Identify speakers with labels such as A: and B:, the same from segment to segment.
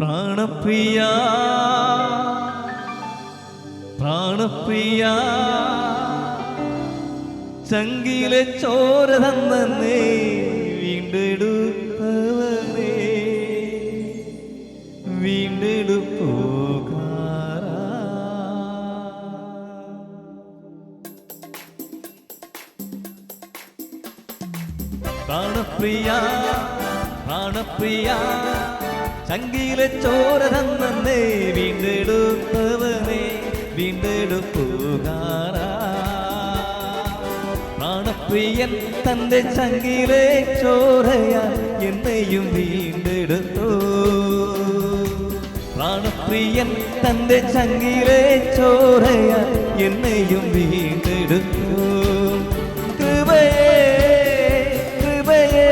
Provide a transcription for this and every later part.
A: പ്രാണപ്രിയ പ്രാണപ്രിയ ചങ്കിലെ ചോര തന്നേ വീണ്ടെടുത്തവനേ വീണ്ടെടുപ്പോകാരാ. പ്രാണപ്രിയ പ്രാണപ്രിയ ചങ്കിലെ ചോര തന്നേ വീണ്ടെടുത്തവനെ വീണ്ടെടുപ്പുകാരാ പ്രാണപ്രിയൻ തന്റെ ചങ്കിലെ ചോരയാ എന്നെയും വീണ്ടെടുത്തു പ്രാണപ്രിയൻ തന്റെ ചങ്കിലെ ചോരയാ എന്നെയും വീണ്ടെടുത്തു കൃപയേ കൃപയേ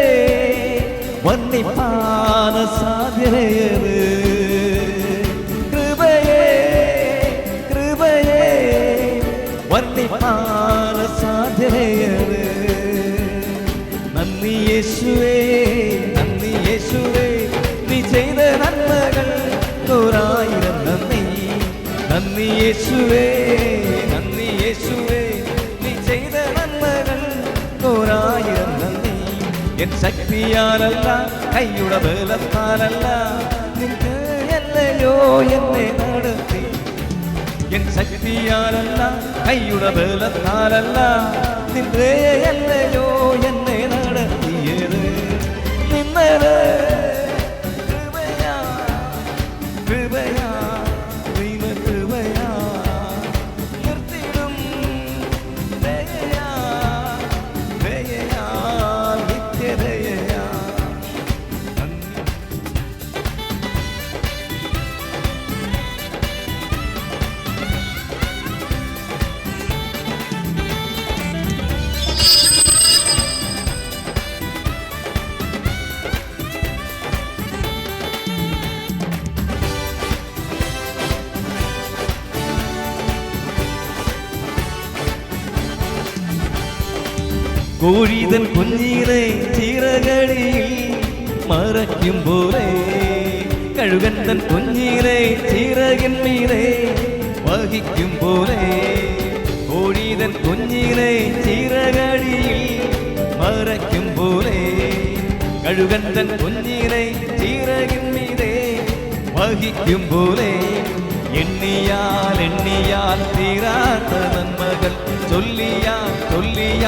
A: சாதிரையது கிருபையே கிருபையே. வர்த்திப்பான சாதிரையது நன்றி இயேசுவே நன்றி இயேசுவே. நீ செய்த நன்மகள் நூறாயிரம் நன்றி நன்றி இயேசுவே நன்றி இயேசுவே. நீ செய்த நன்மகள் நூறாயிரம் நன்றி என் சக்தி ശക്തിയാലല്ല കൈയുടെ ബലത്താലല്ല നിന്റെ എല്ലയോ എന്നെ നടത്തി എൻ ശക്തിയാലല്ല കൈയുടെ ബലത്താലല്ല നിന്റെ എല്ലയോ കോഴിതൻ കുഞ്ഞിനെ ചിറകടിയിൽ മറയ്ക്കും പോലെ. കഴുകൻ തൻ കുഞ്ഞിനെ ചിറകിൻ മീതെ വഹിക്കും പോലെ. കോഴിതൻ കുഞ്ഞിനെ ചിറകടിയിൽ മറയ്ക്കും പോലെ. കഴുകൻ തൻ കുഞ്ഞിനെ ചിറകിൻ മീതെ വഹിക്കും പോലെ. എണ്ണിയാൽ എണ്ണിയാൽ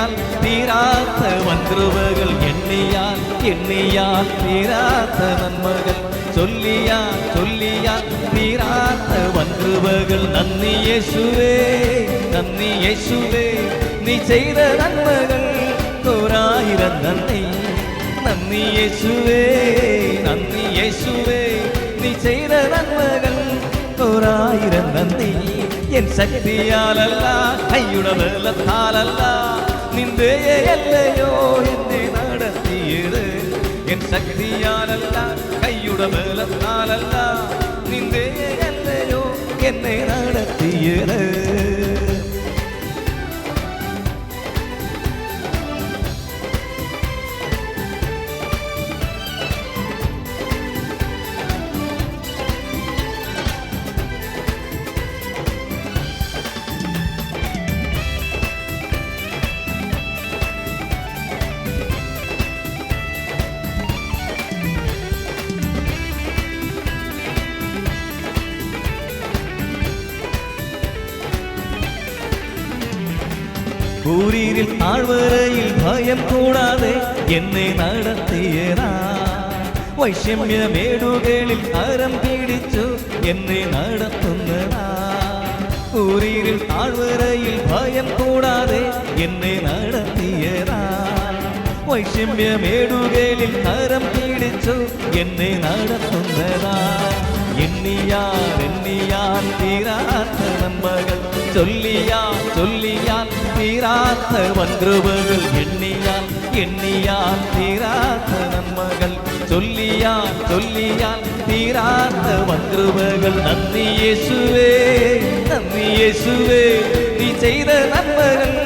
A: எண்ணியால் தீராத்த வந்திருவர்கள் எண்ணியால் எண்ணியால் தீராத்த நன்மகள். சொல்லியா சொல்லியா தீராத்த வந்திருவர்கள் நன்னி இயேசுவே நன்னி இயேசுவே நீ செய்த நன்மகள் ஓராயிரம் நன்னை நன்னி இயேசுவே நன்னி இயேசுவே நீ செய்த நன்மகள் ஓராயிரம் நன்னை என் சக்தியாலல்ல கையுடலத்தாலல்ல എല്ലയോ എന്നെ നടത്തിയത്. എൻ ശക്തിയാലല്ല കൈയുടെ ബലത്താലല്ല. നിന്ദയല്ലയോ എന്നെ നടത്തിയത്. കൂരിരിൽ താഴ്വരയിൽ ഭയം കൂടാതെ എന്നെ നടത്തിയതാ വൈഷമ്യമേടുകളിൽ കരം പിടിച്ചു എന്നെ നടത്തുന്നതാ കൂരിരിൽ താഴ്വരയിൽ ഭയം കൂടാതെ എന്നെ നടത്തിയതാ വൈഷമ്യമേടുകളിൽ കരം പിടിച്ചു എന്നെ നടത്തുന്നതാ എണ്ണിയാൽ എണ്ണിയാൽ തീരാത്ത നന്മകൾ சொல்லியால் சொல்லியால் தீராத்த வந்திருவர்கள் எண்ணியால் எண்ணியால் தீராத்த நன்மகள் சொல்லியால் சொல்லியால் தீராத்த வந்திருவர்கள் நந்தி இயேசுவே நந்தி இயேசுவே நீ செய்த நன்மகள்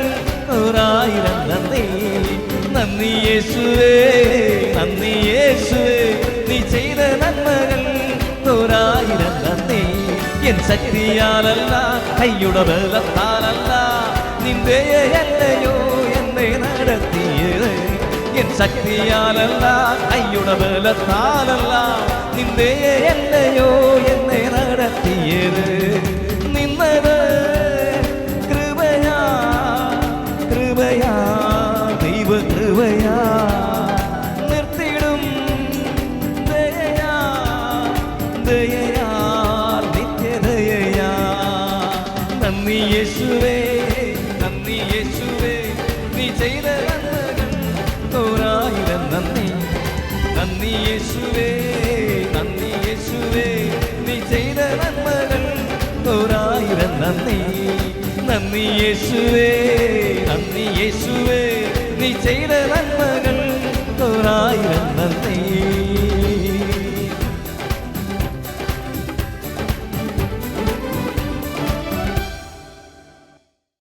A: ஓராயிரம் நந்தி நந்தி இயேசுவே. ശക്തിയാലല്ല കൈയുടെ ബലത്താലല്ല നിന്റെ എല്ലയോ എന്നെ നടത്തിയത് എൻ ശക്തിയാലല്ല കൈയുടെ ബലത്താലല്ല നിന്റെ എല്ലയോ എന്നെ നടത്തിയത് യേശുവേ നന്ദി യേശുവേ നീ ചെയ്ത നന്മകൾ ഒരായിരം നന്ദി. നന്ദി യേശുവേ നന്ദി യേശുവേ നീ ചെയ്ത നന്മകൾ ഒരായിരം നന്ദി.